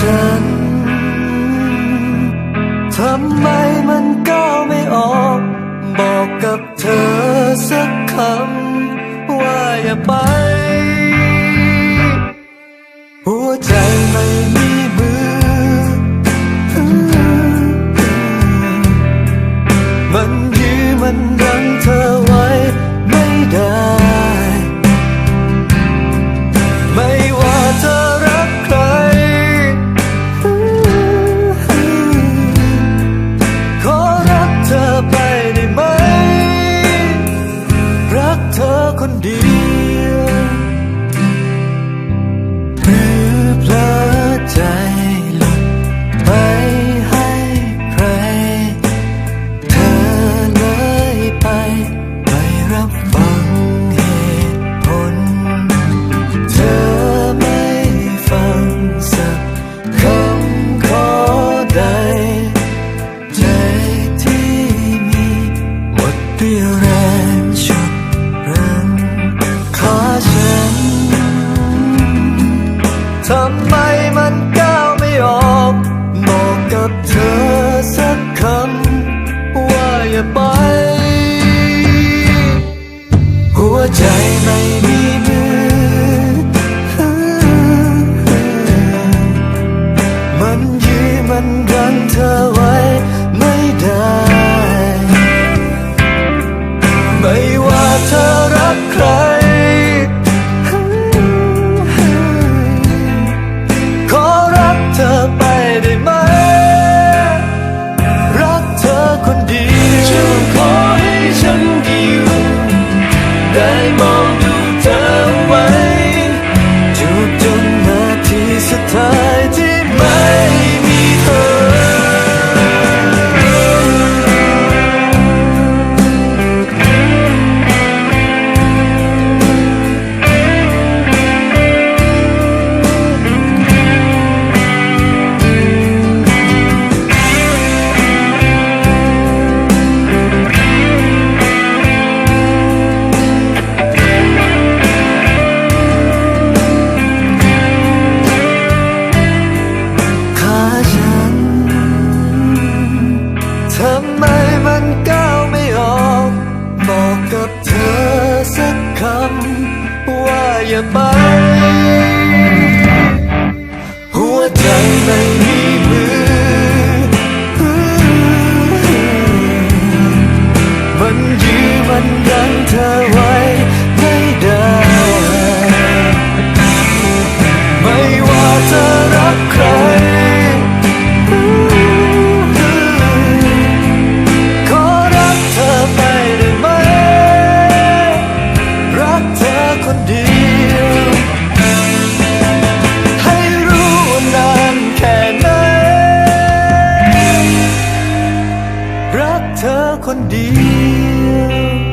ฉัน ทำไมมันก้าวไม่ออก บอกกับเธอสักคำ ว่าอย่าไป คนเดียว a boy. อย่าไป หัวใจไม่นมี เธอคนเดียว